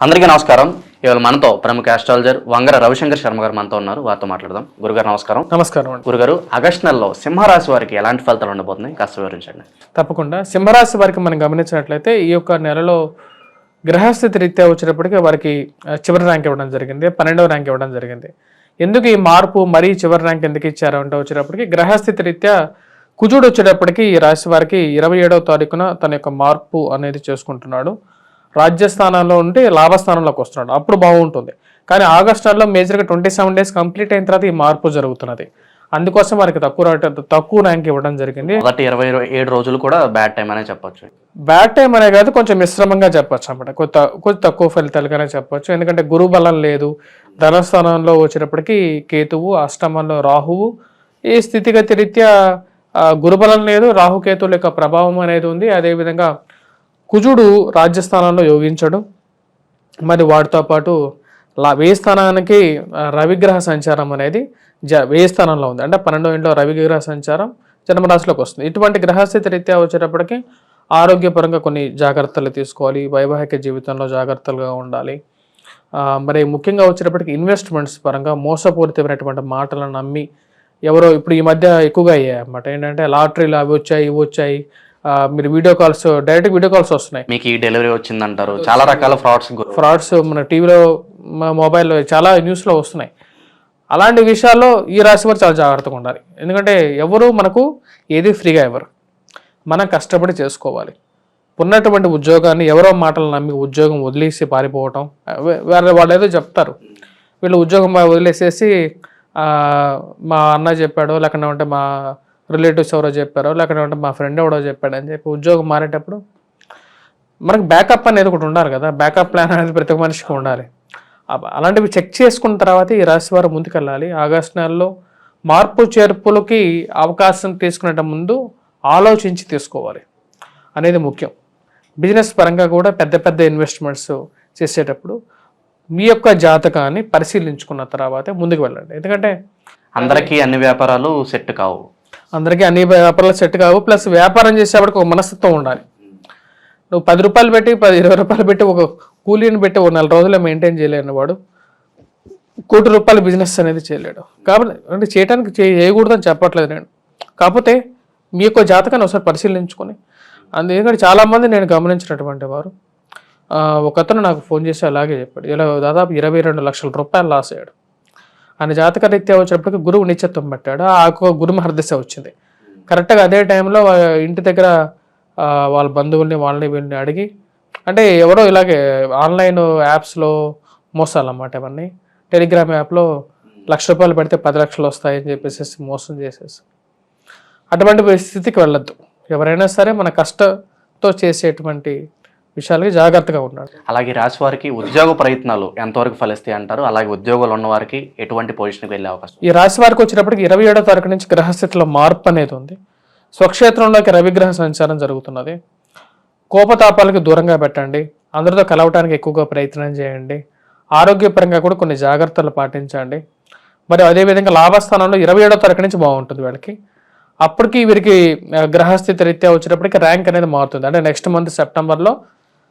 అందరికీ నమస్కారం. ఇవాళ మనతో ప్రముఖ ఆస్ట్రాలజర్ వంగర రవిశంకర్ శర్మ గారు మనతో ఉన్నారు. వారితో మాట్లాడదాం. గురుగారు నమస్కారం. నమస్కారం గురుగారు ఆగస్టు నెలలో సింహరాశి వారికి ఎలాంటి ఫలితాలు ఉండబోతున్నాయి? కాస్త వివరించండి. తప్పకుండా. సింహరాశి వారికి మనం గమనించినట్లయితే ఈ యొక్క నెలలో గ్రహస్థితి రీత్యా వచ్చేటప్పటికి వారికి చివరి ర్యాంక్ ఇవ్వడం జరిగింది. పన్నెండవ ర్యాంక్ ఇవ్వడం జరిగింది. ఎందుకు ఈ మార్పు మరీ చివరి ర్యాంక్ ఎందుకు ఇచ్చారు అంటే వచ్చేటప్పటికి గ్రహస్థితి రీత్యా కుజుడు వచ్చేటప్పటికి ఈ రాశి వారికి ఇరవై ఏడవ తారీఖున తన యొక్క మార్పు అనేది చేసుకుంటున్నాడు. రాజ్యస్థానంలో ఉంటే లాభస్థానంలోకి వస్తున్నాడు. అప్పుడు బాగుంటుంది. కానీ ఆగస్టు నెలలో మేజర్గా ట్వంటీ సెవెన్ డేస్ కంప్లీట్ అయిన తర్వాత ఈ మార్పు జరుగుతున్నది. అందుకోసం వారికి తక్కువ తక్కువ ర్యాంక్ ఇవ్వడం జరిగింది. మొదటి ఇరవై ఏడు రోజులు కూడా బ్యాడ్ టైం అనే చెప్పొచ్చు. బ్యాడ్ టైం అనే కాదు కొంచెం మిశ్రమంగా చెప్పొచ్చు అన్నమాట. కొత్త కొంచెం తక్కువ ఫలితాలుగానే చెప్పొచ్చు. ఎందుకంటే గురు బలం లేదు. ధనస్థానంలో వచ్చేటప్పటికి కేతువు అష్టమంలో రాహువు. ఈ స్థితిగతి రీత్యా గురుబలం లేదు. రాహుకేతువుల యొక్క ప్రభావం అనేది ఉంది. అదేవిధంగా కుజుడు రాజ్యస్థానంలో యోగించడు. మరి వాటితో పాటు లా వేయి స్థానానికి రవిగ్రహ సంచారం అనేది జ వేయి స్థానంలో ఉంది. అంటే పన్నెండో ఇంట్లో రవిగ్రహ సంచారం జన్మరాశిలోకి వస్తుంది. ఇటువంటి గ్రహస్థితి రీత్యా వచ్చేటప్పటికి ఆరోగ్యపరంగా కొన్ని జాగ్రత్తలు తీసుకోవాలి. వైవాహిక జీవితంలో జాగ్రత్తలుగా ఉండాలి. మరి ముఖ్యంగా వచ్చేటప్పటికి ఇన్వెస్ట్మెంట్స్ పరంగా మోసపూరితమైనటువంటి మాటలను నమ్మి ఎవరో ఇప్పుడు ఈ మధ్య ఎక్కువగా అయ్యాయి అన్నమాట ఏంటంటే లాటరీలు అవి వచ్చాయి ఇవి వచ్చాయి. మీరు video calls direct video calls వస్తున్నాయి. మీకు ఈ డెలివరీ వచ్చిందంటారు. చాలా రకాల ఫ్రాడ్స్ ఫ్రాడ్స్ మన టీవీలో మొబైల్లో చాలా న్యూస్లో వస్తున్నాయి. అలాంటి విషయాల్లో ఈ రాశి వారు చాలా జాగ్రత్తగా ఉండాలి. ఎందుకంటే ఎవరు మనకు ఏది ఫ్రీగా ఇవ్వరు. మనం కష్టపడి చేసుకోవాలి. ఉన్నటువంటి ఉద్యోగాన్ని ఎవరో మాటలు నమ్మి ఉద్యోగం వదిలేసి పారిపోవటం వేరే వాళ్ళు ఏదో చెప్తారు. వీళ్ళు ఉద్యోగం వదిలేసేసి మా అన్న చెప్పాడో లేకుండా ఉంటే మా రిలేటివ్స్ ఎవరో చెప్పారో లేకపోతే మా ఫ్రెండ్ ఎవడో చెప్పాడు అని చెప్పి ఉద్యోగం మారేటప్పుడు మనకు బ్యాకప్ అనేది ఒకటి ఉండాలి కదా. బ్యాకప్ ప్లాన్ అనేది ప్రతి ఒక్క మనిషికి ఉండాలి. అలాంటివి చెక్ చేసుకున్న తర్వాత ఈ రాశి వారు ముందుకెళ్ళాలి. ఆగస్టు నెలలో మార్పు చేర్పులకి అవకాశం తీసుకునే ముందు ఆలోచించి తీసుకోవాలి అనేది ముఖ్యం. బిజినెస్ పరంగా కూడా పెద్ద పెద్ద ఇన్వెస్ట్మెంట్స్ చేసేటప్పుడు మీ యొక్క జాతకాన్ని పరిశీలించుకున్న తర్వాతే ముందుకు వెళ్ళండి. ఎందుకంటే అందరికీ అన్ని వ్యాపారాలు సెట్ కావు. అందరికీ అన్ని వ్యాపారాలు సెట్ కావు. ప్లస్ వ్యాపారం చేసేవాడికి ఒక మనస్తత్వం ఉండాలి. నువ్వు పది రూపాయలు పెట్టి పది ఇరవై రూపాయలు పెట్టి ఒక కూలీని పెట్టి ఒక నెల రోజుల్లో మెయింటైన్ చేయలేని వాడు కోటి రూపాయల బిజినెస్ అనేది చేయలేడు. కాబట్టి అంటే చేయడానికి చే- చేయకూడదని చెప్పట్లేదు నేను. కాకపోతే మీ యొక్క జాతకాన్ని ఒకసారి పరిశీలించుకొని అందు ఎందుకంటే చాలామంది నేను గమనించినటువంటి వారు ఒకతను నాకు ఫోన్ చేసి అలాగే చెప్పాడు. ఇలా దాదాపు ఇరవై రెండు లక్షల రూపాయలు లాస్ అయ్యాడు. ఆయన జాతక రీత్యా వచ్చేటప్పటికి గురువు నిశ్చిత్వం పెట్టాడు. ఆ గురు మహర్దశ వచ్చింది. కరెక్ట్గా అదే టైంలో ఇంటి దగ్గర వాళ్ళ బంధువుల్ని వాళ్ళని వీళ్ళని అడిగి అంటే ఎవరో ఇలాగే ఆన్లైన్ యాప్స్లో మోసాలన్నమాట ఇవన్నీ. టెలిగ్రామ్ యాప్లో లక్ష రూపాయలు పెడితే పది లక్షలు వస్తాయని చెప్పేసి మోసం చేసేసి. అటువంటి పరిస్థితికి వెళ్ళొద్దు. ఎవరైనా సరే మన కష్టంతో చేసేటువంటి విషయాలకి జాగ్రత్తగా ఉన్నాడు అలాగే రాశి వారికి ఉద్యోగ ప్రయత్నాలు ఎంతవరకు ఫలిస్తాయి అంటారు? అలాగే ఉద్యోగాలు ఉన్న వారికి ఎటువంటి పొజిషన్కి వెళ్ళే అవకాశం? ఈ రాశి వారికి వచ్చేటప్పటికి ఇరవై ఏడో తారీఖు నుంచి గ్రహస్థితిలో మార్పు అనేది ఉంది. స్వక్షేత్రంలోకి రవిగ్రహ సంచారం జరుగుతున్నది. కోపతాపాలకు దూరంగా పెట్టండి. అందరితో కలవటానికి ఎక్కువగా ప్రయత్నం చేయండి. ఆరోగ్యపరంగా కూడా కొన్ని జాగ్రత్తలు పాటించండి. మరి అదేవిధంగా లాభస్థానంలో ఇరవై ఏడో తారీఖు నుంచి బాగుంటుంది వీళ్ళకి. అప్పటికి వీరికి గ్రహస్థితి రీత్యా వచ్చేటప్పటికి ర్యాంక్ అనేది మారుతుంది. అంటే నెక్స్ట్ మంత్ సెప్టెంబర్లో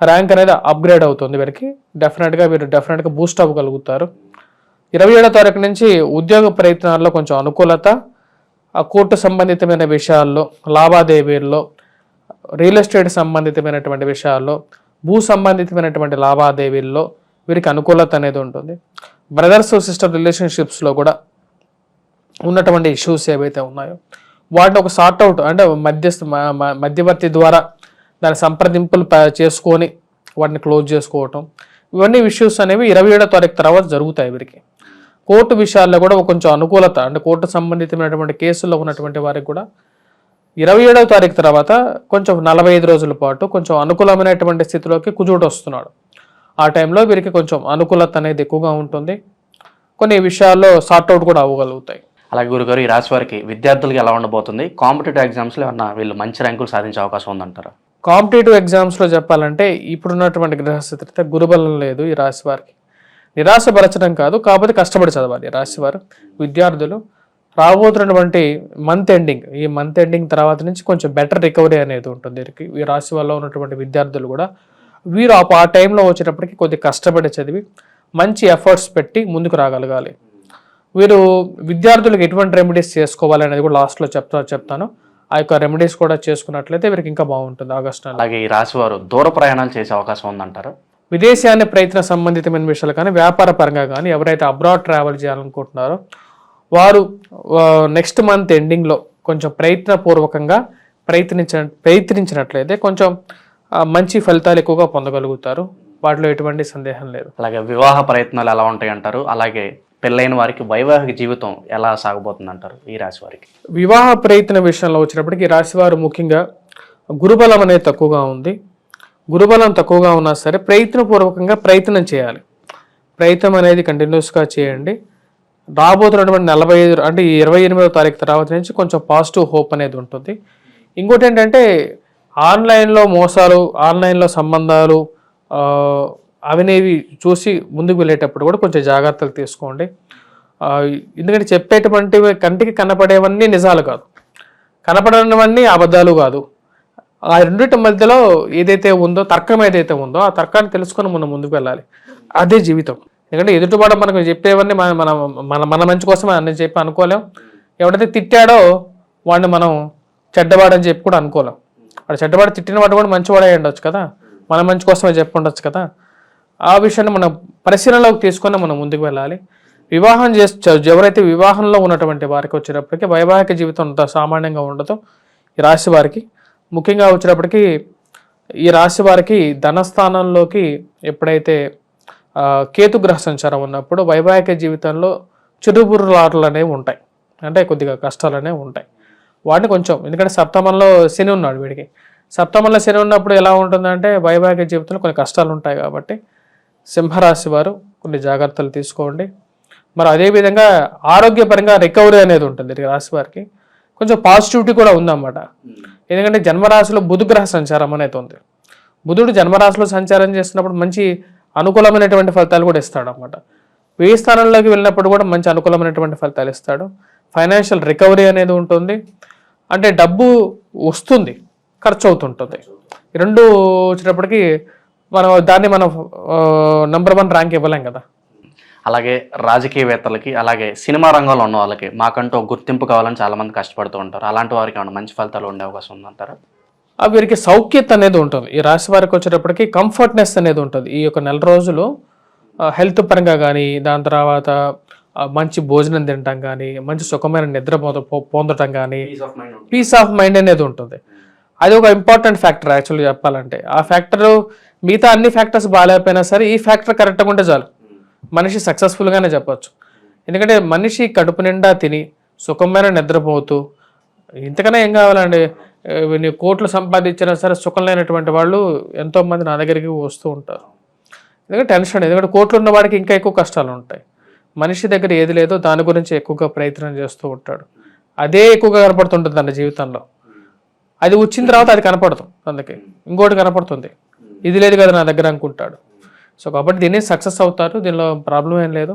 ర్యాంక్ అనేది అప్గ్రేడ్ అవుతుంది వీరికి డెఫినెట్గా వీరు డెఫినెట్గా బూస్ట్ అవ్వగలుగుతారు. ఇరవై ఏడో తారీఖు నుంచి ఉద్యోగ ప్రయత్నాల్లో కొంచెం అనుకూలత ఆ కోర్టు సంబంధితమైన విషయాల్లో లావాదేవీల్లో రియల్ ఎస్టేట్ సంబంధితమైనటువంటి విషయాల్లో భూ సంబంధితమైనటువంటి లావాదేవీల్లో వీరికి అనుకూలత అనేది ఉంటుంది. బ్రదర్స్ సిస్టర్ రిలేషన్షిప్స్లో కూడా ఉన్నటువంటి ఇష్యూస్ ఏవైతే ఉన్నాయో వాటిని ఒక సార్ట్అవుట్ అంటే మధ్యస్థ మ- మ- మధ్యవర్తి ద్వారా దాని సంప్రదింపులు చేసుకొని వాటిని క్లోజ్ చేసుకోవటం. ఇవన్నీ ఇష్యూస్ అనేవి ఇరవై ఏడో తారీఖు తర్వాత జరుగుతాయి వీరికి. కోర్టు విషయాల్లో కూడా కొంచెం అనుకూలత అంటే కోర్టు సంబంధితమైనటువంటి కేసుల్లో ఉన్నటువంటి వారికి కూడా ఇరవై ఏడవ తారీఖు తర్వాత కొంచెం నలభై ఐదు రోజుల పాటు కొంచెం అనుకూలమైనటువంటి స్థితిలోకి కుజుడు వస్తున్నాడు. ఆ టైంలో వీరికి కొంచెం అనుకూలత అనేది ఎక్కువగా ఉంటుంది. కొన్ని విషయాల్లో సార్ట్అవుట్ కూడా అవ్వగలుగుతాయి. అలాగే గురుగారు ఈ రాశి వారికి విద్యార్థులకి ఎలా ఉండబోతుంది? కాంపిటేటివ్ ఎగ్జామ్స్లో ఏమన్నా వీళ్ళు మంచి ర్యాంకులు సాధించే అవకాశం ఉందంటారా? కాంపిటేటివ్ ఎగ్జామ్స్లో చెప్పాలంటే ఇప్పుడున్నటువంటి గ్రహస్థితి గురుబలం లేదు ఈ రాశి వారికి. నిరాశపరచడం కాదు కాకపోతే కష్టపడి చదవాలి రాశి వారు. విద్యార్థులు రాబోతున్నటువంటి మంత్ ఎండింగ్ ఈ మంత్ ఎండింగ్ తర్వాత నుంచి కొంచెం బెటర్ రికవరీ అనేది ఉంటుంది. వీరికి ఈ రాశి వల్ల ఉన్నటువంటి విద్యార్థులు కూడా వీరు ఆ ఆ టైంలో వచ్చేటప్పటికి కొద్ది కష్టపడి చదివి మంచి ఎఫర్ట్స్ పెట్టి ముందుకు రాగలగాలి. వీరు విద్యార్థులకు ఎటువంటి రెమెడీస్ చేసుకోవాలి అనేది కూడా లాస్ట్లో చెప్తా చెప్తాను. ఆ యొక్క రెమెడీస్ కూడా చేసుకున్నట్లయితే వీరికి ఇంకా బాగుంటుంది ఆగస్టు నెల అలాగే ఈ రాశి వారు దూర ప్రయాణాలు చేసే అవకాశం ఉందంటారు. విదేశాన్ని ప్రయత్న సంబంధితమైన విషయాలు కానీ వ్యాపార పరంగా కానీ ఎవరైతే అబ్రాడ్ ట్రావెల్ చేయాలనుకుంటున్నారో వారు నెక్స్ట్ మంత్ ఎండింగ్లో కొంచెం ప్రయత్నపూర్వకంగా ప్రయత్నించ ప్రయత్నించినట్లయితే కొంచెం మంచి ఫలితాలు ఎక్కువగా పొందగలుగుతారు. వాటిలో ఎటువంటి సందేహం లేదు. అలాగే వివాహ ప్రయత్నాలు ఎలా ఉంటాయి అంటారు అలాగే పెళ్ళైన వారికి వైవాహిక జీవితం ఎలా సాగబోతుంది అంటారు ఈ రాశి వారికి? వివాహ ప్రయత్న విషయంలో వచ్చినప్పటికీ ఈ రాశివారు ముఖ్యంగా గురుబలం అనేది తక్కువగా ఉంది. గురుబలం తక్కువగా ఉన్నా సరే ప్రయత్నపూర్వకంగా ప్రయత్నం చేయాలి. ప్రయత్నం అనేది కంటిన్యూస్గా చేయండి. రాబోతున్నటువంటి నలభై ఐదు అంటే ఇరవై ఎనిమిదో తారీఖు తర్వాత నుంచి కొంచెం పాజిటివ్ హోప్ అనేది ఉంటుంది. ఇంకోటి ఏంటంటే ఆన్లైన్లో మోసాలు ఆన్లైన్లో సంబంధాలు అవినేవి చూసి ముందుకు వెళ్ళేటప్పుడు కూడా కొంచెం జాగ్రత్తలు తీసుకోండి. ఎందుకంటే చెప్పేటటువంటివి కంటికి కనపడేవన్నీ నిజాలు కాదు. కనపడనివన్నీ అబద్ధాలు కాదు. ఆ రెండింటి మధ్యలో ఏదైతే ఉందో తర్కం ఏదైతే ఉందో ఆ తర్కాన్ని తెలుసుకొని మనం ముందుకు వెళ్ళాలి. అదే జీవితం. ఎందుకంటే ఎదుటివాడు మనకు చెప్పేవన్నీ మన మన మన మన మంచి కోసం అని చెప్పి అనుకోలేం. ఎవడైతే తిట్టాడో వాడిని మనం చెడ్డవాడని చెప్పి కూడా అనుకోలేం. వాడు చెడ్డవాడు తిట్టిన వాడు కూడా మంచివాడే ఉండొచ్చు కదా. మన మంచి కోసమే చెప్పుండొచ్చు కదా. ఆ విషయాన్ని మనం పరిశీలనలోకి తీసుకొని మనం ముందుకు వెళ్ళాలి. వివాహం చేసి ఎవరైతే వివాహంలో ఉన్నటువంటి వారికి వచ్చేటప్పటికి వైవాహిక జీవితం అంత సామాన్యంగా ఉండదు. ఈ రాశి వారికి ముఖ్యంగా వచ్చేటప్పటికి ఈ రాశి వారికి ధనస్థానంలోకి ఎప్పుడైతే కేతుగ్రహ కేతు గ్రహ సంచారం ఉన్నప్పుడు వైవాహిక జీవితంలో చిరుబుర్రులాటలు అనేవి ఉంటాయి. అంటే కొద్దిగా కష్టాలు అనేవి ఉంటాయి. వాటిని కొంచెం ఎందుకంటే సప్తమంలో శని ఉన్నాడు వీడికి. సప్తమంలో శని ఉన్నప్పుడు ఎలా ఉంటుందంటే వైవాహిక జీవితంలో కొన్ని కష్టాలు ఉంటాయి కాబట్టి సింహరాశి వారు కొన్ని జాగ్రత్తలు తీసుకోండి. మరి అదేవిధంగా ఆరోగ్యపరంగా రికవరీ అనేది ఉంటుంది రాశి వారికి. కొంచెం పాజిటివిటీ కూడా ఉందన్నమాట. ఎందుకంటే జన్మరాశిలో బుధు గ్రహ సంచారం అనేది ఉంది. బుధుడు జన్మరాశిలో సంచారం చేస్తున్నప్పుడు మంచి అనుకూలమైనటువంటి ఫలితాలు కూడా ఇస్తాడు అనమాట వెయ్యి స్థానంలోకి వెళ్ళినప్పుడు కూడా మంచి అనుకూలమైనటువంటి ఫలితాలు ఇస్తాడు. ఫైనాన్షియల్ రికవరీ అనేది ఉంటుంది. అంటే డబ్బు వస్తుంది ఖర్చు అవుతుంటుంది. రెండు వచ్చేటప్పటికి మనం దాన్ని మనం నంబర్ వన్ ర్యాంక్ ఇవ్వలేం కదా. అలాగే రాజకీయవేత్తలకి అలాగే సినిమా రంగంలో ఉన్న వాళ్ళకి మాకంటూ గుర్తింపు కావాలని చాలా మంది కష్టపడుతూ ఉంటారు. అలాంటి వారికి ఏమైనా మంచి ఫలితాలు ఉండే అవకాశం ఉందంటారా? ఆ వీరికి సౌఖ్యత అనేది ఉంటుంది. ఈ రాశి వారికి వచ్చేటప్పటికి కంఫర్ట్నెస్ అనేది ఉంటుంది. ఈ యొక్క నెల రోజులు హెల్త్ పరంగా కానీ దాని తర్వాత మంచి భోజనం తినటం కానీ మంచి సుఖమైన నిద్ర పొందటం కానీ పీస్ ఆఫ్ మైండ్ అనేది ఉంటుంది. అది ఒక ఇంపార్టెంట్ ఫ్యాక్టర్ యాక్చువల్గా చెప్పాలంటే. ఆ ఫ్యాక్టర్ మిగతా అన్ని ఫ్యాక్టర్స్ బాగాలేకపోయినా సరే ఈ ఫ్యాక్టర్ కరెక్ట్గా ఉంటే చాలు. మనిషి సక్సెస్ఫుల్గానే చెప్పొచ్చు. ఎందుకంటే మనిషి కడుపు నిండా తిని సుఖమైన నిద్రపోతూ ఇంతకన్నా ఏం కావాలండి? ఇన్ని కోట్లు సంపాదించినా సరే సుఖం లేనటువంటి వాళ్ళు ఎంతోమంది నా దగ్గరికి వస్తూ ఉంటారు. ఎందుకంటే టెన్షన్ ఎందుకంటే కోట్లు ఉన్న వాడికి ఇంకా ఎక్కువ కష్టాలు ఉంటాయి. మనిషి దగ్గర ఏది లేదో దాని గురించి ఎక్కువగా ప్రయత్నం చేస్తూ ఉంటాడు. అదే ఎక్కువగా కనపడుతుంటుంది తన జీవితంలో. అది వచ్చిన తర్వాత అది కనపడదు అందుకే. ఇంకోటి కనపడుతుంది. ఇది లేదు కదా నా దగ్గర అనుకుంటాడు. సో కాబట్టి దీన్ని సక్సెస్ అవుతారు. దీనిలో ప్రాబ్లం ఏం లేదు.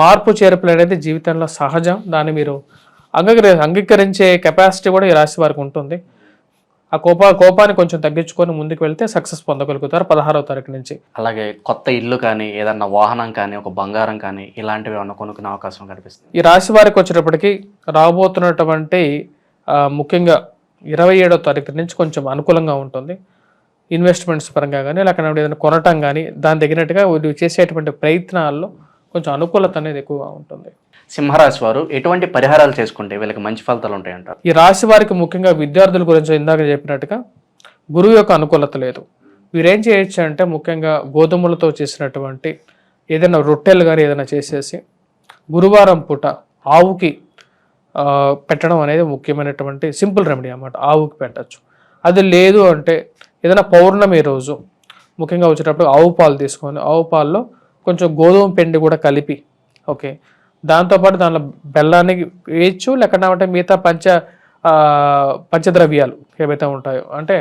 మార్పు చేర్పులు అనేది జీవితంలో సహజం. దాన్ని మీరు అంగీకరి అంగీకరించే కెపాసిటీ కూడా ఈ రాశి వారికి ఉంటుంది. ఆ కోప కోపాన్ని కొంచెం తగ్గించుకొని ముందుకు వెళ్తే సక్సెస్ పొందగలుగుతారు పదహారవ తారీఖు నుంచి. అలాగే కొత్త ఇల్లు కానీ ఏదన్నా వాహనం కానీ ఒక బంగారం కానీ ఇలాంటివి ఏమన్నా కొనుక్కునే అవకాశం కనిపిస్తుంది? ఈ రాశి వారికి వచ్చేటప్పటికి రాబోతున్నటువంటి ముఖ్యంగా ఇరవై ఏడో తారీఖు నుంచి కొంచెం అనుకూలంగా ఉంటుంది. ఇన్వెస్ట్మెంట్స్ పరంగా కానీ లేకపోతే ఏదైనా కొనటం కానీ దాని తగినట్టుగా వీళ్ళు చేసేటువంటి ప్రయత్నాల్లో కొంచెం అనుకూలత అనేది ఎక్కువగా ఉంటుంది. సింహరాశి వారు ఎటువంటి పరిహారాలు చేసుకుంటే వీళ్ళకి మంచి ఫలితాలు ఉంటాయంటారు? ఈ రాశి వారికి ముఖ్యంగా విద్యార్థుల గురించి ఇందాక చెప్పినట్టుగా గురువు యొక్క అనుకూలత లేదు. వీరేం చేయొచ్చు అంటే ముఖ్యంగా గోధుమలతో చేసినటువంటి ఏదైనా రొట్టెలు కానీ ఏదైనా చేసేసి గురువారం పూట ఆవుకి పెట్టడం అనేది ముఖ్యమైనటువంటి సింపుల్ రెమెడీ అన్నమాట. ఆవుకి పెట్టచ్చు. అది లేదు అంటే ఏదైనా పౌర్ణమి రోజు ముఖ్యంగా వచ్చేటప్పుడు ఆవు పాలు తీసుకొని ఆవు పాల్లో కొంచెం గోధుమ పిండి కూడా కలిపి ఓకే. దాంతోపాటు దానిలో బెల్లాన్ని వేయచ్చు లేకపోతే మిగతా పంచ పంచద్రవ్యాలు ఏవైతే ఉంటాయో అంటే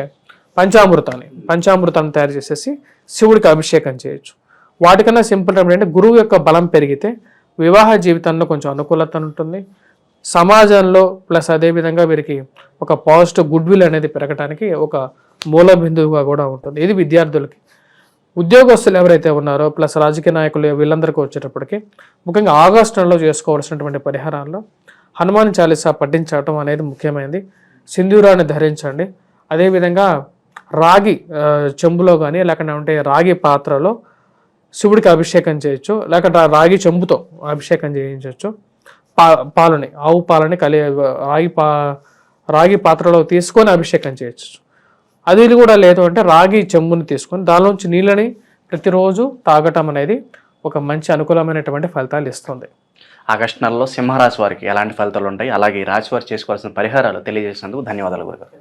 పంచామృతాన్ని పంచామృతాన్ని తయారు చేసేసి శివుడికి అభిషేకం చేయొచ్చు. వాటికన్నా సింపుల్ రెమెడీ అంటే గురువు యొక్క బలం పెరిగితే వివాహ జీవితంలో కొంచెం అనుకూలత ఉంటుంది. సమాజంలో ప్లస్ అదేవిధంగా వీరికి ఒక పాజిటివ్ గుడ్ విల్ అనేది పెరగడానికి ఒక మూల బిందువుగా కూడా ఉంటుంది. ఇది విద్యార్థులకి. ఉద్యోగస్తులు ఎవరైతే ఉన్నారో ప్లస్ రాజకీయ నాయకులు వీళ్ళందరికీ వచ్చేటప్పటికి ముఖ్యంగా ఆగస్టు నెలలో చేసుకోవాల్సినటువంటి పరిహారాల్లో హనుమాన్ చాలీసా పఠించడం అనేది ముఖ్యమైనది. సింధూరాన్ని ధరించండి. అదేవిధంగా రాగి చెంబులో కానీ లేకుంటే ఉంటే రాగి పాత్రలో శివుడికి అభిషేకం చేయొచ్చు. లేకుంటే రాగి చెంబుతో అభిషేకం చేయించవచ్చు పా పాలని ఆవు పాలని కలి రాగి పా రాగి పాత్రలో తీసుకొని అభిషేకం చేయొచ్చు. అది కూడా లేదు అంటే రాగి చెంబుని తీసుకొని దానిలోంచి నీళ్ళని ప్రతిరోజు తాగటం అనేది ఒక మంచి అనుకూలమైనటువంటి ఫలితాలు ఇస్తుంది. ఆగస్టు నెలలో సింహరాశి వారికి ఎలాంటి ఫలితాలు ఉంటాయి? అలాగే రాశి వారు చేసుకోవాల్సిన పరిహారాలు తెలియజేసినందుకు ధన్యవాదాలు గురుగారు.